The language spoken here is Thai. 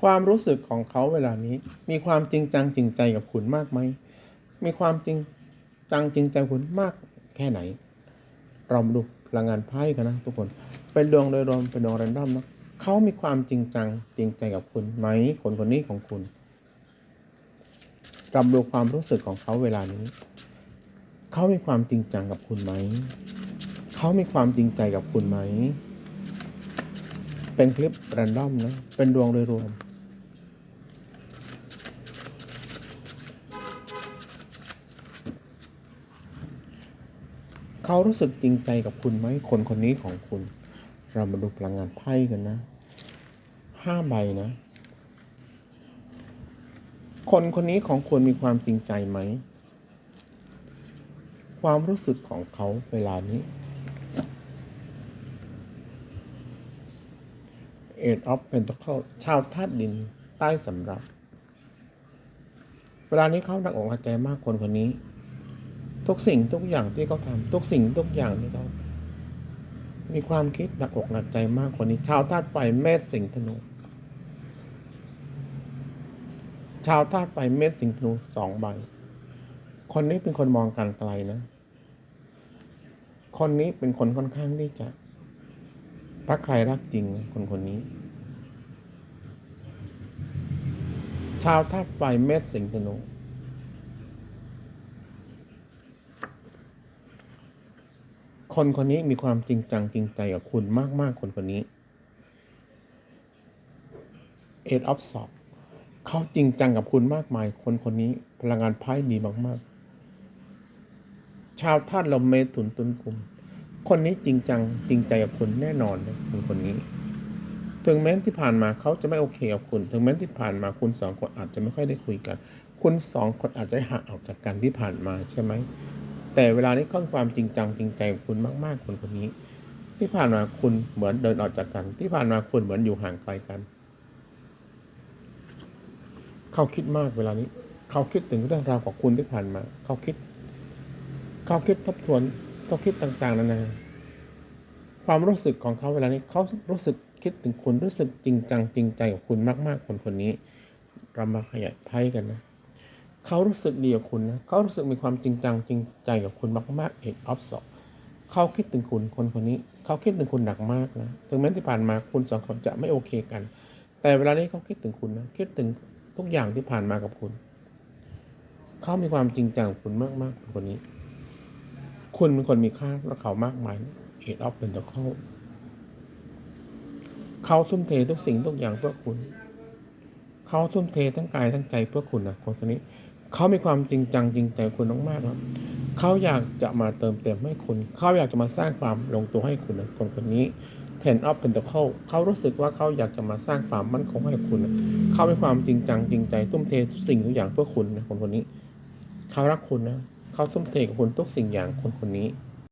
ความรู้สึกของเขาเวลานี้ มีความจริงจังจริงใจกับคุณมากไหม มีความจริงจังจริงใจคุณมากแค่ไหน เรามาดูพลังงานไพ่กันนะทุกคน เป็นดวงโดยรวมเป็นดวงแรนดอมนะเขามีความจริงจังจริงใจกับคุณไหมคนคนนี้ของคุณรามาดูความรู้สึกของเขาเวลานี้ เขามีความจริงจังกับคุณไหม เขามีความจริงใจกับคุณไหม เป็นคลิปแรนดอมนะ เป็นดวงโดยรวม เขารู้สึกจริงใจกับคุณไหมคนคนนี้ของคุณ เรามาดูพลังงานไพ่กันนะห้าใบนะ คนคนนี้ของคุณมีความจริงใจไหม ความรู้สึกของเขาเวลานี้ Eight of Pentacles ชาวธาตุดินใต้สำรับ เวลานี้เขาหนักอกหนักใจมากคนคนนี้ ทุกสิ่งทุกอย่างที่เขาทำทุกสิ่งทุกอย่างที่เขามีความคิดหนักอกหนักใจมากคนนี้ ชาวธาตุไฟเมษสิงห์ธนู ชาวธาตุไฟเมษสิงห์ธนูสองใบ คนนี้เป็นคนมองการไกลนะ คนนี้เป็นคนค่อนข้างที่จะรักใครรักจริงนะคนคนนี้ ชาวธาตุไฟเมษสิงห์ธนู คนคนนี้มีความจริงจังจริงใจกับคุณมาก ๆ คนคนนี้ Eight of Swords เขาจริงจังกับคุณมากมาย คนคนนี้พลังงานไพ่ดีมากๆ ชาวธาตุลมเมถุนตุนกลุ่ม คนนี้จริงจังจริงใจกับคุณแน่นอนเลยคนคนนี้ ถึงแม้ที่ผ่านมาเขาจะไม่โอเคกับคุณ ถึงแม้ที่ผ่านมาคุณสองคนอาจจะไม่ค่อยได้คุยกัน คุณสองคนอาจจะห่างออกจากกันที่ผ่านมาใช่ไหม แต่เวลานี้เขามีความจริงจังจริงใจกับคุณมาก ๆ คนคนนี้ ที่ผ่านมาคุณเหมือนเดินออกจากกัน ที่ผ่านมาคุณเหมือนอยู่ห่างไกลกัน เขาคิดมากเวลานี้ เขาคิดถึงเรื่องราวของคุณที่ผ่านมา เขาคิด เขาคิดทบทวน เขาคิดต่าง ๆนานาความรู้สึกของเขาเวลานี้เขารู้สึกคิดถึงคุณรู้สึกจริงจังจริงใจกับคุณมาก ๆ คนคนนี้เรามาขยายไพ่กันนะ เขารู้สึกดีกับคุณนะเขารู้สึกมีความจริงจังจริงใจกับคุณมากๆเอกออฟสองเขาคิดถึงคุณคนคนนี้ เขาคิดถึงคุณหนักมากนะถึงแม้ที่ผ่านมาคุณสองคนจะไม่โอเคกัน แต่เวลานี้เขาคิดถึงคุณนะคิดถึงทุกอย่างที่ผ่านมากับคุณ เขามีความจริงจังกับคุณมากๆคนคนนี้ คุณเป็นคนมีค่าสำหรับเขามากมายเอ็ดออฟเป็นตัวเขาเขาทุ่มเททุกสิ่งทุกอย่างเพื่อคุณ เขาทุ่มเททั้งกายทั้งใจเพื่อคุณนะคนคนนี้ เขามีความจริงจังจริงใจคุณมากๆครับเขาอยากจะมาเติมเต็มให้คุณ เขาอยากจะมาสร้างความลงตัวให้คุณนะคนคนนี้ Ten of Pentacle เขารู้สึกว่าเขาอยากจะมาสร้างความมั่นคงให้คุณ เขามีความจริงจังจริงใจทุ่มเททุกสิ่งทุกอย่างเพื่อคุณนะคนคนนี้ เขารักคุณนะ เขาทุ่มเทกับคุณทุกสิ่งอย่างคนคนนี้